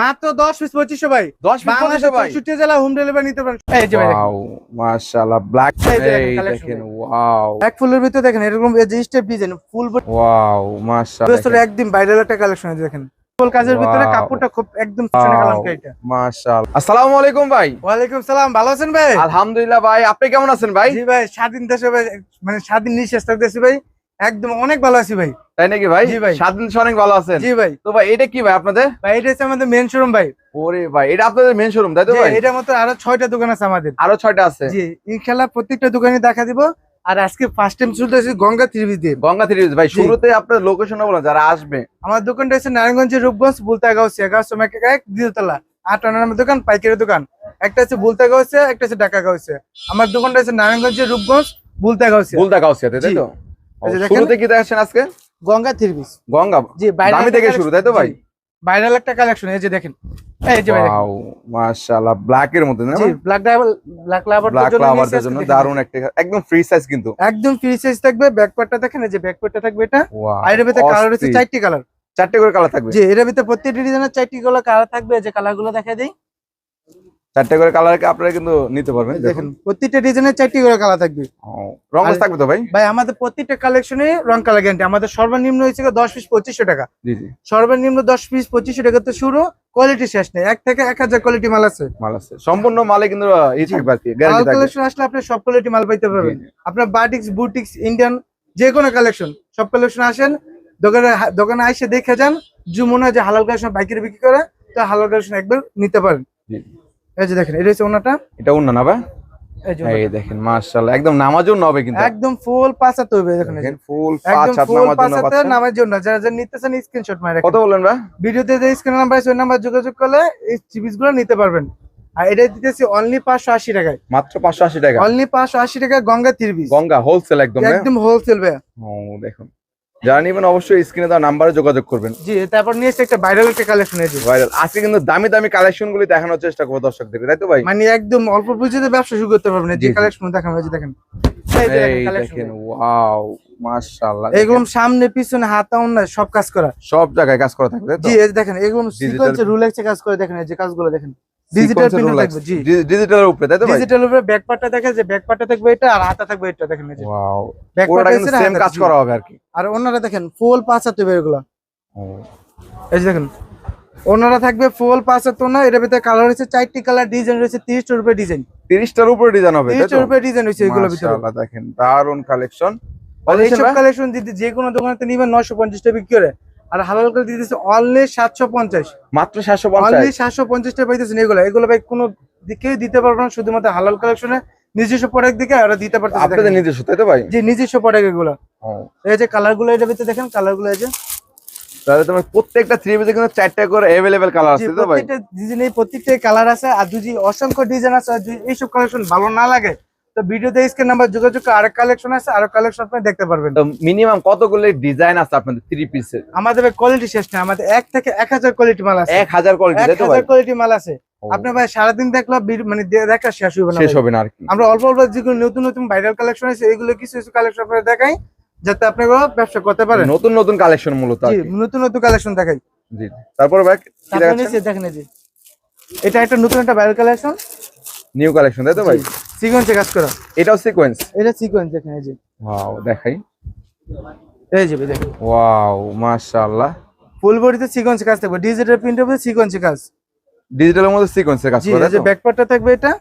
মাত্র দশ পিস পঁচিশশো ভাই। 10 পিস 2500 ভাই। চৌষট্টি জেলা হোম ডেলিভারি নিতে পারেন। এই যে ভাই ওয়াও মাশাআল্লাহ ব্ল্যাক এই দেখেন। ওয়াও এক ফুলের ভিতরে দেখেন এরকম এই যে স্টেপ ডিজাইন ফুল ওয়াও মাশাআল্লাহ একদম ভাইরাল একটা কালেকশন আছে দেখেন। ফুল কাজের ভিতরে কাপড়টা খুব একদম মাশাআল্লাহ। আসসালামু আলাইকুম ভাই। ওয়ালাইকুম সালাম ভালো আছেন ভাই? আলহামদুলিল্লাহ ভাই আপনি কেমন আছেন ভাই? জি ভাই স্বাধীন দেশে ভাই মানে স্বাধীন নিঃশ্বাস থাকতেছি ভাই। একদম অনেক ভালো আছি ভাই। তাই নাকি ভাই? জি ভাই। সাত দিন অনেক ভালো আছেন। জি ভাই। তো ভাই এটা কি ভাই আপনাদের? ভাই এটা হচ্ছে আমাদের মেন শোরুম ভাই। ওরে ভাই এটা আপনাদের মেন শোরুম তাই তো ভাই? এটার মতো আরও ছয়টা দোকান আছে আমাদের। আরও ছয়টা আছে? জি ইনশাল্লাহ প্রত্যেকটা দোকানে দেখা দিব। আর আজকে ফার্স্ট টাইম শুরু হয়েছে গঙ্গা ত্রিভি দিয়ে। গঙ্গা থ্রি ভাই শুরুতে আপনার লোকেশন বলেন যারা আসবে। আমার দোকানটা হচ্ছে নারায়ণগঞ্জের রূপগঞ্জ বুলতাগাঁও শেখাও সোমাকে দ্বিতীয়তলা আট নামের দোকান পাইকারি দোকান। একটা হচ্ছে বুলতাগাঁও একটা হচ্ছে ঢাকা আমার দোকানটা হচ্ছে নারায়ণগঞ্জের রূপগঞ্জ বুলতাগাঁও গাউসিয়াতে তাই তো। শুরুতে কি দেখাচ্ছেন আজকে? গঙ্গা গঙ্গা জি দামি থেকে শুরু তাই তো ভাই? ভাইরাল একটা কালেকশন এই যে দেখেন। এই যে ভাই ওয়াও মাশাআল্লাহ ব্ল্যাক এর মধ্যে না জি black double black lover black লাভারদের জন্য দারুণ একটা একদম ফ্রি সাইজ কিন্তু। একদম ফ্রি সাইজ থাকবে দেখেন এই যে থাকবে এটা। ওয়াও আর এর ভিতরে কালার। চারটি কালার চারটে করে কালার থাকবে? জি এর ভিতরে প্রত্যেকটি ডিজাইনের চারটি কালার থাকবে এই যে কালারগুলো দেখা দেই। চারটে করে কালার আপনারা কিন্তু নিতে পারবেন দেখেন। প্রত্যেকটা ডিজাইনের চারটি করে কালার থাকবে। রং থাকবে তো ভাই? ভাই আমাদের প্রত্যেকটা কালেকশনে রং কালার গ্যারান্টি আমাদের সর্বনিম্ন গিয়ে দশ পিস পঁচিশশো টাকা। জি জি। সর্বনিম্ন দশ পিস পঁচিশশো টাকা তো শুরু কোয়ালিটি শেষ নেই। এক থেকে এক হাজার কোয়ালিটি মাল আছে। মাল আছে। সম্পূর্ণ মালে কিন্তু ই থাকবে আর কি মাল গ্যারান্টি থাকবে। কালেকশন আসলে আপনি সব কোয়ালিটি মাল পাইতে পারবেন। আপনার বাটিক্স বুটিক্স ইন্ডিয়ান যে কোনো কালেকশন সব কালেকশন আসেন দোকানে দোকানে এসে দেখে যান যে মনে হয় যে হালাল কালেকশন বাইকের বিক্রি করে তো হালাল কালেকশন একবার নিতে পারেন। এই যে দেখেন এটা হচ্ছে ওনাটা? এটা অন্য না ভাই? এই। দেখেন মাশাআল্লাহ একদম নামার জন্য হবে কিন্তু। একদম ফুল পাঁচাতে হবে দেখেন ফুল পাঁচ একদম হাত ফুল নামার জন্য পাঁচাতে পাচ্ছেন। জন্য। যারা যারা নিতেছেন স্ক্রিনশট মারে কত বললেন ভাই? ভিডিওতে যে স্ক্রিন নাম্বার আছে ওই নাম্বার যোগাযোগ করলে এই চিপিসগুলো নিতে পারবেন। আর এটা দিতেছি অনলি পাঁচশো আশি টাকায়। মাত্র পাঁচশো আশি টাকা। অনলি পাঁচশো আশি টাকা গঙ্গা তিরবিস গঙ্গা হোলসেল একদম একদম হোলসেল ভাইয়া। ও দেখুন। যারা নিবেন অবশ্যই স্ক্রিনে দেওয়া নাম্বারে যোগাযোগ করবেন। জি তারপর নিয়ে এসে একটা ভাইরাল একটা কালেকশন হয়েছে ভাইরাল আজকে কিন্তু দামি দামি কালেকশন গুলি দেখানোর চেষ্টা করব দর্শকদের তাই তো ভাই? মানে একদম অল্প পুঁজিতে ব্যবসা শুরু করতে পারবেন যে কালেকশন দেখানো হয়েছে দেখেন। ওয়াও মাশাআল্লাহ। এগুলো সামনে পিছনে হাতা অন্য সব কাজ করা। সব জায়গায় কাজ করা জি এই দেখেন এগুলো সিকোয়েন্সে রুলেক্সে কাজ করে দেখেন এই যে কাজগুলো দেখেন। ডিজিটাল প্রিন্ট থাকবে জি। ডিজিটালের উপরে তাই তো ভাই? উপরে ব্যাক পার্টটা দেখেন যে ব্যাক পার্টটা থাকবে এটা আর হাতা থাকবে এটা দেখেন এই যে। ওয়াও ব্যাক পার্টটা কিন্তু সেম কাজ করা হবে আর কি। আর ওনারা দেখেন ফুল পাঁচ হাতে এগুলো। এই যে দেখেন ওনারা থাকবে ফুল পাঁচ হাত না এটার ভিতরে কালার হচ্ছে চারটি কালার ডিজাইন রয়েছে তিরিশটার উপরে ডিজাইন 30টার উপরে ডিজাইন হবে তাই তো? তিরিশটার উপরে ডিজাইন রয়েছে এগুলোর ভিতরে। মাশাআল্লাহ দেখেন দারুণ কালেকশন এইসব কালেকশন দিতে যে কোনো দোকানে নিবেন নশো পঞ্চাশ টাকা বিক্রি করে আর হালাল করে দিতেছে অনলি সাতশো পঞ্চাশ মাত্র 750 অনলি সাতশো পঞ্চাশ টাকা পাইতেছেন এগুলো এগুলো ভাই কোনো দিকেই দিতে পারবে না শুধুমাত্র হালাল কালেকশনে নিজস্ব প্রোডাক্ট দিকে ওরা দিতে পারতেছে আপনাদের দেখেন। নিজস্ব তাই তো ভাই যে নিজস্ব প্রোডাক্ট এগুলো ও, এই যে কালার গুলো এটার ভিতরে দেখেন কালার গুলো এই যে তাহলে তোমার প্রত্যেকটা থ্রি পিসে কিন্তু চারটা করে अवेलेबल কালার জি, আছে তো ভাই প্রত্যেকটা ডিজাইনে প্রত্যেকটা কালার আছে আর যদি অসংখ্য ডিজাইন আছে আর যদি এইসব কালেকশন ভালো না লাগে তো ভিডিওতে স্ক্রিন নাম্বার যোগাযোগ আরেক কালেকশন আছে আরও কালেকশন আপনি দেখতে পারবেন। তো মিনিমাম কতগুলো ডিজাইন আছে আপনাদের থ্রি পিসের আমাদের কোয়ালিটি শেষ না আমাদের এক থেকে এক হাজার কোয়ালিটি মাল আছে। এক হাজার কোয়ালিটি এক হাজার কোয়ালিটি মাল আছে। ও, আপনি ভাই সারাদিন দেখলে মানে দেখা শেষ হবে না শেষ হবে না আর কি। আমরা অল্প অল্প যেগুলো নতুন নতুন ভাইরাল কালেকশন আছে এগুলো কিছু কিছু কালেকশন আপনারা দেখাই যাতে আপনি ব্যবসা করতে পারেন। নতুন নতুন কালেকশন মূলত আর। নতুন নতুন কালেকশন দেখাই। জি তারপরে ভাই দেখেন এটা একটা নতুন একটা ভাইরাল কালেকশন নিউ কালেকশন তাই তো ভাই? সিকোয়েন্সে কাজ করা। এটাও সিকোয়েন্স? এটা সিকোয়েন্স দেখেন এই যে। ওয়াও দেখাই। এই যে দেখেন ওয়াও মাশাআল্লাহ। ফুল বডিতে সিকোয়েন্সে কাজ থাকবে। ডিজিটাল প্রিন্ট হবে সিকোয়েন্সে কাজ। ডিজিটালের মধ্যে সিকোয়েন্সে কাজ করা আছে যে ব্যাক পার্টটা থাকবে এটা।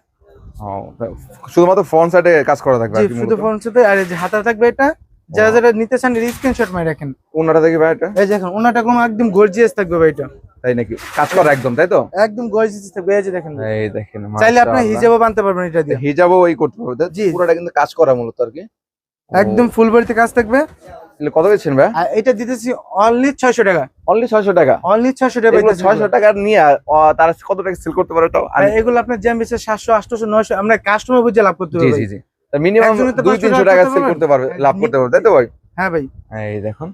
শুধুমাত্র ফ্রন্ট সাইডে কাজ করা থাকবে শুধু ফ্রন্ট ফোন সাথে আর এই যে হাতা থাকবে এটা। যারা যারা নিতে চান স্ক্রিনশট মারি রাখেন। ওনাটা দেখি ভাই এটা? এই দেখেন ওনাটা কোনো একদম গর্জিয়াস থাকবে ভাই এটা। তাই নাকি? কাজ করা একদম তাই তো? একদম গর্জিয়াস থাকবে এই যে দেখেন। এই দেখেন চাইলে আপনি। হিজাবও বানতে পারবেন এটা দিয়ে। হিজাবও ওই করতে পারবে তাই? জি। পুরোটা কিন্তু কাজ করা মূলত আর কি। একদম ফুল বডিতে কাজ থাকবে। তাহলে কত দিচ্ছেন ভাই? আর এটা দিতেছি অনলি ছয়শো টাকা। অনলি ছয়শো টাকা? অনলি ছয়শো টাকা এগুলো পাইতেছেন ছয়শো এগুলো। টাকা নিয়ে তারা কত টাকা সেল করতে পারে তো আর এগুলো আপনার জ্যাম বেশি সাতশো আটশো নয়শো আমরা কাস্টমার বুঝে লাভ করতে জি হবে জি জি। মিনিমাম দুই তিনশো টাকা সেল করতে পারবে লাভ করতে পারবে তাই তো ভাই? হ্যাঁ ভাই। এই দেখুন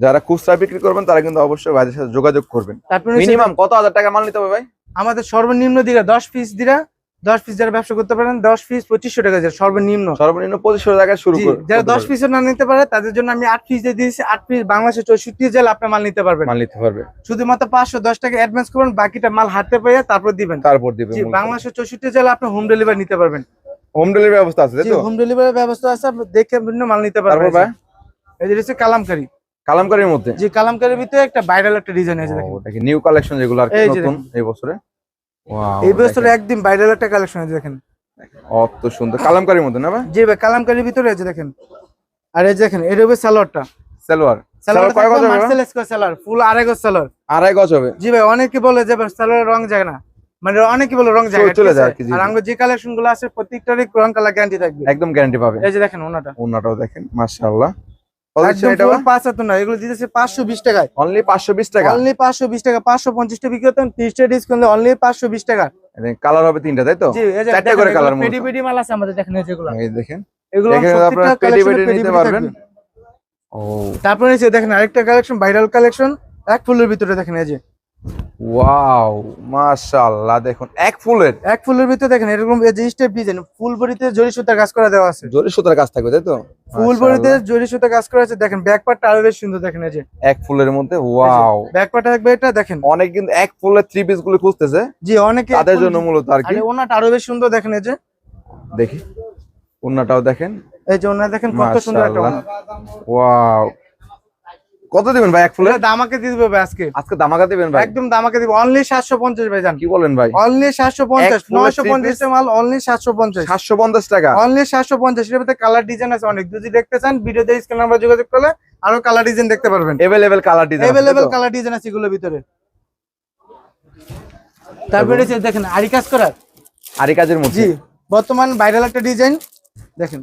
যারা খুচরা বিক্রি করবেন তারা কিন্তু অবশ্যই ভাইদের সাথে যোগাযোগ করবেন। মিনিমাম কত হাজার টাকা মাল নিতে হবে ভাই? আমাদের সর্বনিম্ন দিরা দশ পিস দিরা দশ পিস যারা ব্যবসা করতে পারেন দশ পিস পঁচিশশো টাকা যায় সর্বনিম্ন। সর্বনিম্ন পঁচিশশো টাকা শুরু যারা দশ পিসও না নিতে পারে তাদের জন্য আমি আট পিস দিয়ে দিয়েছি আট পিস বাংলাদেশের চৌষট্টি জেলা আপনার মাল নিতে পারবেন। মাল নিতে পারবে। শুধুমাত্র পাঁচশো দশ টাকা অ্যাডভান্স করবেন বাকিটা মাল হাতে পেয়ে তারপর দিবেন। তারপর দিবে জি বাংলাদেশের চৌষট্টি জেলা আপনি হোম ডেলিভারি নিতে পারবেন। হোম ডেলিভারি ব্যবস্থা আছে তো? হোম ডেলিভারি ব্যবস্থা আছে আপনি দেখে বিভিন্ন মাল নিতে তারপর পারবেন ভাই? এই যে হচ্ছে কালামকারি। কালামকারীর মধ্যে? জি কালামকারির ভিতরে একটা ভাইরাল একটা ডিজাইন আছে দেখেন। নিউ কালেকশন যেগুলো আর কি নতুন এই বছরে? Wow, এই বছরে একদম ভাইরাল একটা কালেকশন আছে দেখেন। অত সুন্দর। কালামকারীর মধ্যে না ভাই? জি ভাই কালামকারির ভিতরে আছে দেখেন। আর এই যে দেখেন এর হবে সালোয়ারটা। সালোয়ার। সালোয়ার কয় গজ হবে ভাই? Marcel square salwar? ফুল আড়াই গজ সালোয়ার। আড়াই গজ হবে। জি ভাই অনেকে বলে যে সালোয়ার রং যায় না। মানে অনেকে বলে রং যায় চলে- যায়? আর। আমাদের যে কালেকশনগুলো আছে প্রত্যেকটারই রং কালার গ্যারান্টি থাকবে। একদম গ্যারান্টি পাবে। এই যে দেখেন ওনাটা। ওনাটাও দেখেন মাশাআল্লাহ। কত দিচ্ছেন একদম এটা ফুল পাঁচ হাত না এগুলো দিতেছে পাঁচশো বিশ টাকায়। অনলি 520 টাকা? অনলি পাঁচশো বিশ টাকা পাঁচশো পঞ্চাশটা বিক্রি করতেন তিরিশটা ডিসকাউন্ট অনলি পাঁচশো বিশ টাকা। কালার হবে তিনটা তাই তো? জি এই যে চারটে দেখেন, করে এগুলো colour মূলত। পেডি পেডি মাল আছে আমাদের দেখেন এই যেগুলো। এই দেখেন। এগুলো এখানে প্রত্যেকটা আপনারা পেডি collection এ পেডি নিতে পারবেন। ও। তারপরে দেখেন আরেকটা কালেকশন ভাইরাল কালেকশন এক ফুলের ভিতরে দেখেন এই যে। ওয়াও মাশাআল্লাহ দেখুন এক ফুলের। এক ফুলের ভিতরে দেখেন এরকম এই যে স্টেপ ডিজাইন ফুল বডিতে জরি সুতার কাজ করা দেওয়া আছে। জরি সুতার কাজ থাকবে তাই তো? ফুল বডিতে জরি সুতার কাজ করা আছে দেখেন ব্যাক পার্টটা আরও বেশ সুন্দর দেখেন এই যে। এক ফুলের মধ্যে ওয়াও ব্যাক পার্টটা থাকবে এটা দেখেন। অনেক কিন্তু এক ফুলের থ্রি পিসগুলো খুঁজতেছে জি অনেকে তাদের জন্য মূলত আর কি। আরে ওনাটা আরও বেশ সুন্দর দেখেন এই যে। দেখি ওন্নাটাও দেখেন। এই যে ওনা দেখেন কত সুন্দর একটা ওয়াও কত দিবেন ভাই এক ফুলের দামাকে দিয়ে দিবে ভাই আজকে। আজকে দামাকা দিবেন ভাই? একদম দামাকে দিবে। অনলি সাতশো পঞ্চাশ ভাই জান। কি বলেন ভাই? অনলি সাতশো পঞ্চাশ এক ফুলের নয়শো পঞ্চাশ মাল অনলি সাতশো পঞ্চাশ। সাতশো পঞ্চাশ টাকা? অনলি সাতশো পঞ্চাশ এর ভিতরে কালার ডিজাইন আছে অনেক। যদি দেখতে চান ভিডিওতে স্ক্রিন নাম্বার যোগাযোগ করলে আরও কালার ডিজাইন দেখতে পারবেন। Available colour design available colour design আছে এগুলোর ভিতরে। তারপরে দেখেন আরি কাজ করা আরি কাজের মধ্যে? জি বর্তমান ভাইরাল একটা ডিজাইন দেখেন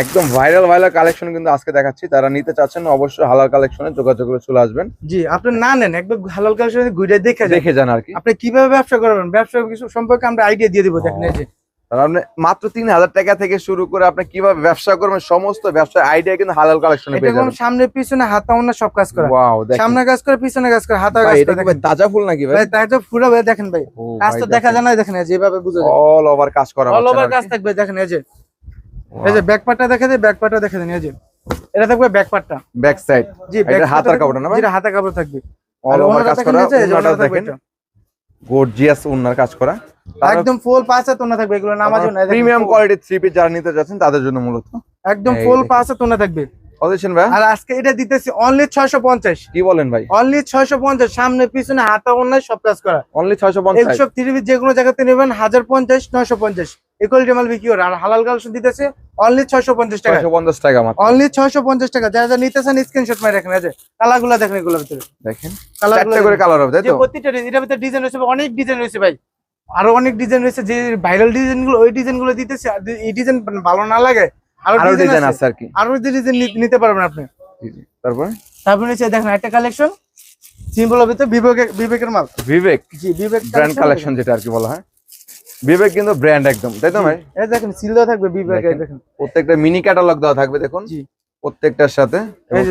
একদম ভাইরাল ভাইরাল কালেকশন কিন্তু আজকে দেখাচ্ছি। তারা নিতে চাচ্ছেন অবশ্যই হালাল কালেকশনে যোগাযোগ করে চলে আসবেন। জি আপনি না নেন একবার হালাল কালেকশন ঘুরে দেখে দেখে যান আর কি। আপনি কীভাবে ব্যবসা করবেন? ব্যবসা কিছু সম্পর্কে আমরা আইডিয়া দিয়ে দিব দেখেন এই যে। আপনি মাত্র তিন হাজার টাকা থেকে শুরু করে আপনি কীভাবে ব্যবসা করবেন সমস্ত ব্যবসার আইডিয়া কিন্তু হালাল কালেকশনে সামনে পিছনে হাতা ওনা সব কাজ করে। সামনে কাজ করে পিছনে কাজ করে হাতা ভাই কাজ করে কি ভাই তাজা ফুল নাকি ভাই? ভাই তাই তো পুরো ভাই দেখেন ভাই। কাজ তো দেখা যায় না দেখেন এই যে এভাবে বুঝা অল ওভার কাজ করা অল ওভার কাজ থাকবে দেখেন এই যে। এই যে ব্যাক পার্টটা দেখে দিন ব্যাক পার্টটা দেখে দিন এই যে। এটা থাকবে ব্যাক পার্টটা ব্যাক সাইড জি এটা হাতার কাপড় না এটা হাতার কাপড় থাকবে। অল ওভার কাজ করা ওনাটা দেখেন। গর্জিয়াস ওনার কাজ করা। একদম ফুল পাঁচে তোনা থাকবে এগুলো নামাজ না প্রিমিয়াম কোয়ালিটি থ্রি পিস যারা নিতে যাচ্ছেন তাদের জন্য মূলত। একদম ফুল পাঁচে তোনা থাকবে। অদেশন ভাই? আর আজকে এটা দিতেছি অনলি 650 কি বলেন ভাই? অনলি 650 সামনে পিছনে হাতা অনলাইন সব কাজ করা। অনলি 650 এইসব থ্রি পিস যে কোনো জায়গাতে নেবেন 1050 950 কোয়ালিটি মাল বিক্রি আর হালাল কালেকশন দিতেছে অনলি 650 টাকা 650 টাকা মাত্র। অনলি 650 টাকা। যারা যারা নিতেছেন স্ক্রিনশট মেরে রাখেন। এই কালারগুলো দেখেন এগুলো ভিতরে। দেখেন। চারটা করে কালার হবে তাই তো? প্রত্যেকটা এর ভিতরে ডিজাইন রয়েছে অনেক ডিজাইন রয়েছে ভাই। আরও অনেক ডিজাইন রয়েছে যে ভাইরাল ডিজাইনগুলো ওই ডিজাইনগুলো দিতেছে। এই ডিজাইন ভালো না লাগে আর ডিজাইন আছে। আর কি। আরও ডিজাইন নিতে পারবেন আপনি। তারপর? তারপর নিচে দেখেন একটা কালেকশন সিম্বল হবে তো বিবেক বিবেকের মাল। বিবেক জি বিবেক ব্র্যান্ড কালেকশন যেটা আর কি বলা হয়। বিবেক কিন্তু ব্র্যান্ড একদম তাই তো ভাই? এই দেখেন সিল দেওয়া থাকবে বিবেক দেখেন। প্রত্যেকটা মিনি ক্যাটালগ দেওয়া থাকবে দেখুন। জি। প্রত্যেকটার সাথে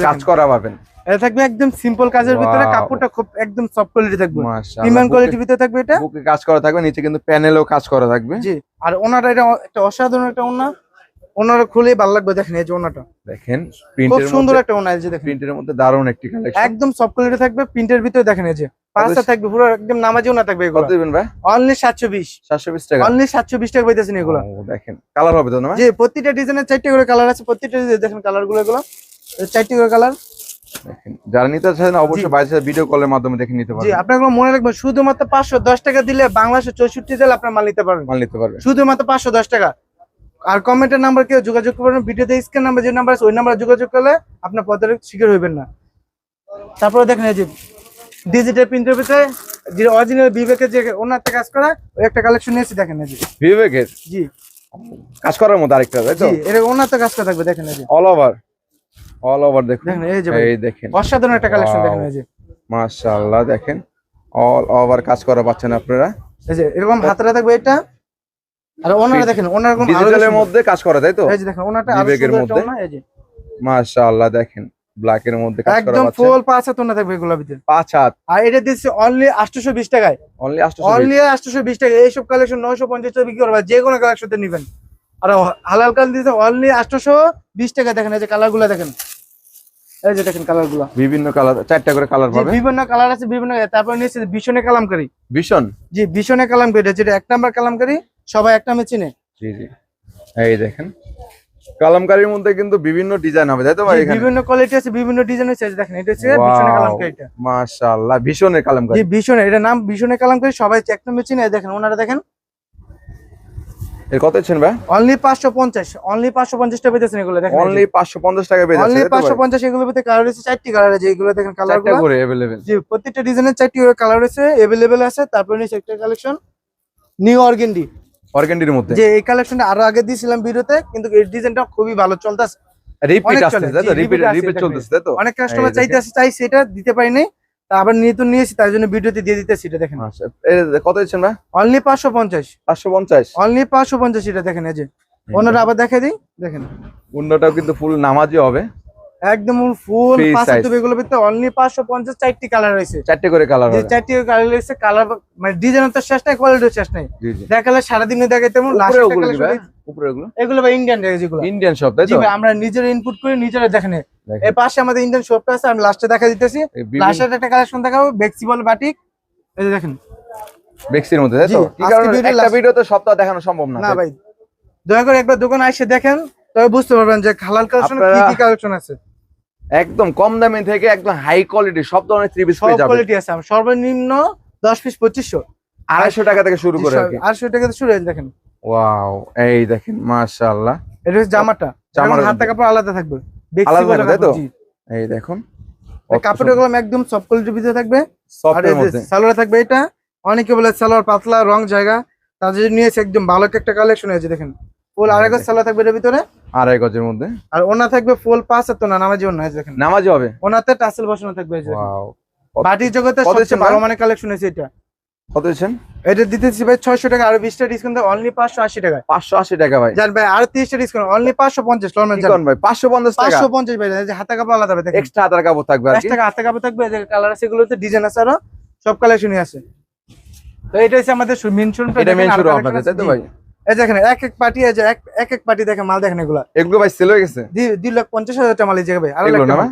কাজ করা পাবেন। এটা থাকবে একদম সিম্পল কাজের ভিতরে কাপড়টা খুব একদম সফট কোয়ালিটি থাকবে। মাশাআল্লাহ। প্রিমিয়াম কোয়ালিটির ভিতরে থাকবে এটা। বুকে কাজ করা থাকবে নিচে কিন্তু প্যানেলও কাজ করা থাকবে। জি। আর ওনাটা এটা একটা অসাধারণ একটা ওনা। ওনারা খুলেই ভালো লাগবে দেখেন এই যে ওনাটা। দেখেন খুব প্রিন্টের সুন্দর একটা ওনা এই যে দেখেন। প্রিন্টের মধ্যে দারুণ একটি কালেকশন একদম সফট কোয়ালিটি থাকবে প্রিন্টের ভিতরে দেখেন এই যে। পাঁচটা থাকবে পুরো একদম নামাজি ওনা থাকবে এগুলো। কত দিবেন ভাই? অনলি সাতশো বিশ। সাতশো বিশ টাকা। অনলি সাতশো বিশ টাকা পাইতেছেন এগুলো। দেখেন কালার হবে তো না? যে প্রতিটা ডিজাইনের চারটে করে কালার আছে প্রতিটা দেখেন কালারগুলো এগুলো চারটে করে কালার। দেখেন যারা নিতে চান অবশ্যই বাইরে সাথে ভিডিও কলের মাধ্যমে দেখে নিতে জি মনে রাখবেন শুধুমাত্র পাঁচশো দশ টাকা দিলে জেলা আপনার মাল নিতে পারবেন। মাল নিতে পারবেন। শুধুমাত্র পাঁচশো দশ টাকা। আর কমেন্টের নাম্বার কেউ যোগাযোগ করবেন ভিডিওতে স্ক্রিন নাম্বার যে নাম্বার আছে ওই নাম্বারে যোগাযোগ করলে আপনার শিকার হইবেন না। তারপরে দেখেন এই যে ডিজিটাল প্রিন্টের ভিতরে যে অরিজিনাল বিবেকের যে ওনার কাজ করা ওই একটা কালেকশন নিয়েছি দেখেন এই যে। বিবেকের জি। কাজ করার মতো আরেকটা তাই তো? এটা ওনার কাজ করা থাকবে দেখেন এই যে। অল ওভার অল ওভার দেখুন। দেখেন এই যে ভাই, এই দেখেন। অসাধারণ একটা কালেকশন দেখেন এই যে। মাশাআল্লাহ দেখেন। অল ওভার কাজ করা পাচ্ছেন আপনারা। এই যে এরকম হাতরা থাকবে এটা। আর ওনারা দেখেন ওনার ডিজিটালের মধ্যে কাজ করা তাই তো? এই যে দেখেন ওনাটা বিবেকের মধ্যে? মাশাআল্লাহ দেখেন। ব্ল্যাক এর মধ্যে কাজ করা একদম ফুল পাঁচ হাত না থাকবে এগুলোর ভিতরে। পাঁচ হাত। আর এটা দিচ্ছি অনলি আটশোশো বিশ টাকায়। অনলি অনলি আটশোশো বিশ টাকা এইসব কালেকশন নয়শো পঞ্চাশ টাকা বিক্রি করবা যে কোনো কালেকশনতে নিবেন। আর হালাল কাল দিতে অনলি আটশোশো বিশ টাকা দেখেন এই যে কালারগুলা দেখেন। এই যে দেখেন কালারগুলা। বিভিন্ন কালার চারটা করে কালার পাবে। বিভিন্ন কালার আছে বিভিন্ন তারপর নিয়েছে ভীষণে কালামকারি। ভীষণ? জি ভীষণে কালামকারি। যেটা এক নাম্বার কালামকারি সবাই এক নামে চিনে। জি জি। এই দেখেন। কালামকারীর মধ্যে কিন্তু বিভিন্ন ডিজাইন হবে তাই তো ভাই এখানে? বিভিন্ন কোয়ালিটি আছে বিভিন্ন ডিজাইনের আছে যে দেখেন এটা হচ্ছে ভীষণে কালামকারিটা মাশাআল্লাহ ভীষণের কালামকারী। জি ভীষণে এটা নাম ভীষণে কালামকারী সবাই এক নামে চিনে এই দেখেন ওনারা দেখেন। এর কত দিচ্ছেন ভাই? অনলি পাঁচশো পঞ্চাশ অনলি পাঁচশো পঞ্চাশ টাকা পেতেছেন এগুলো দেখেন অনলি পাঁচশো পঞ্চাশ টাকা পেয়ে অনলি যাচ্ছে পাঁচশো পঞ্চাশ এগুলোর কালার রয়েছে চারটি কালার আছে এগুলো দেখেন কালার চারটা করে অ্যাভেলেবেল জি প্রত্যেকটা ডিজাইনের চারটি করে কালার রয়েছে এভেলেবেল আছে তারপরে নিচে একটা কালেকশন নিউ অর্গেন্ডি অর্গেন্ডির মধ্যে? যে এই কালেকশনটা আরও আগে দিয়েছিলাম ভিডিওতে কিন্তু এই ডিজাইনটা খুবই ভালো চলতেছে। রিপিট আসছে তাই তো? রিপিট রিপিট চলতেছে তাই তো? অনেক কাস্টমার এই দেখেন। চাইতে আছে চাই সেটা দিতে পারি নাই তা আবার নিয়ে নিয়েছি তার জন্য ভিডিওতে দিয়ে দিতেছি এটা দেখেন। আচ্ছা কত দিচ্ছেন ভাই? অনলি পাঁচশো পঞ্চাশ। পাঁচশো পঞ্চাশ। অনলি পাঁচশো পঞ্চাশ এটা দেখেন এই যে। অন্যটা আবার দেখে দিই দেখেন। অন্যটাও কিন্তু ফুল নামাজি হবে। একদম ফুল Free পাঁচ size। এগুলোর ভিতরে অনলি পাঁচশো পঞ্চাশ চারটি কালার রয়েছে। চারটে করে কালার যে চারটি কালার রয়েছে কালার মানে ডিজাইন তো শেষ নাই কোয়ালিটিও শেষ নাই। দেখালে সারাদিনে দেখাইতে তেমন লাস্ট ওগুলো উপরে ওগুলো? এগুলো ভাই ইন্ডিয়ান যেগুলো। ইন্ডিয়ান শপ তাই তো? আমরা নিজের ইনপুট করে নিজেরা দেখেন। এর পাশে আমাদের ইন্ডিয়ান শপটা আছে আমি লাস্টে দেখা দিতেছি। এই বিভিন্ন লাস্টে একটা কালেকশন দেখাবো বেক্সিবল বাটিক এই যে দেখেন। বেক্সির মধ্যে তাই তো? কি কারণে? একটা ভিডিও তো সপ্তাহ দেখানো সম্ভব না না ভাই। দয়া করে একবার দোকানে এসে দেখেন তবে বুঝতে পারবেন যে হালাল কালেকশন কি কি কালেকশন আছে। একদম কম দামে থেকে একদম হাই কোয়ালিটি সব ধরনের থ্রি পিস পেয়ে যাবেন কোয়ালিটি আছে আমার। সর্বনিম্ন দশ পিস পঁচিশশো। আড়াইশো টাকা থেকে শুরু করে আটশো টাকা থেকে শুরু হয়েছে দেখেন। ওয়াও এই দেখেন মাশাআল্লাহ। এটা হচ্ছে জামাটা। জামার হাতে কাপড় আলাদা থাকবে। আলাদা থাকবে, তো? এই দেখুন এই কাপড়টা গুলো একদম সব কোয়ালিটির ভিতরে থাকবে। সফটের মধ্যে। সালোয়ার থাকবে এটা। অনেকে বলে সালোয়ার পাতলা রং জায়গা। জন্য নিয়েছে একদম ভালো একটা কালেকশন হয়েছে দেখেন। ফুল আড়াই গজ সালোয়ার থাকবে এর ভিতরে? আড়াই গজের মধ্যে। আর ওনা থাকবে ফুল পাঁচ তো না নামাজি ওনা দেখেন। নামাজি হবে? ওনাতে টাসেল বসানো থাকবে এই যে ওয়াও। বাটি জগতে সবচেয়ে ভালো? মানের কালেকশন হয়েছে এটা। কত দিচ্ছেন? এটা দিতেছি ভাই ছয়শো টাকা আর বিশটা ডিসকাউন্ট অনলি পাঁচশো আশি টাকা পাঁচশো আশি টাকা ভাই। যান ভাই আর তিরিশটা ডিসকাউন্ট অনলি পাঁচশো পঞ্চাশ নর্মাল কি ভাই পাঁচশো পঞ্চাশ টাকা। পাঁচশো পঞ্চাশ ভাই এই যে হাতে কাপড় আলাদা হবে দেখেন। এক্সট্রা হাতার কাপড় থাকবে আর কি। টাকা হাতে কাপড় থাকবে এই যে কালার আছে এগুলোতে ডিজাইন আছে আরও সব কালেকশনই আছে। তো এটা হচ্ছে আমাদের মেন শোরুম এটা মেন আপনাদের তাই তো ভাই? এই দেখেন এক এক পার্টি আছে এক এক এক পার্টি দেখেন মাল দেখেন এগুলা। এগুলো ভাই সেল হয়ে গেছে? দুই- দুই লাখ হাজার টাকা মাল এই জায়গায় ভাই আড়াই লাখ এগুলো না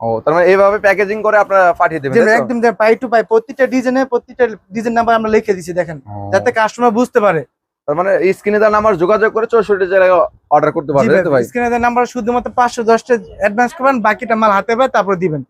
ও তার মানে এইভাবে প্যাকেজিং করে আপনারা পাঠিয়ে দেবেন জি, তাই তো? একদম পাই টু পাই প্রত্যেকটা ডিজাইনে প্রত্যেকটা ডিজাইন নাম্বার আমরা লিখে দিছি দেখেন। যাতে কাস্টমার বুঝতে পারে। তার মানে স্ক্রিনে তার নাম্বার যোগাযোগ করে চৌষট্টি জায়গায় অর্ডার করতে পারবে তাই তো ভাই স্ক্রিনে নাম্বার শুধুমাত্র পাঁচশো দশটা অ্যাডভান্স করবেন বাকিটা মাল হাতে পায় তারপর দিবেন।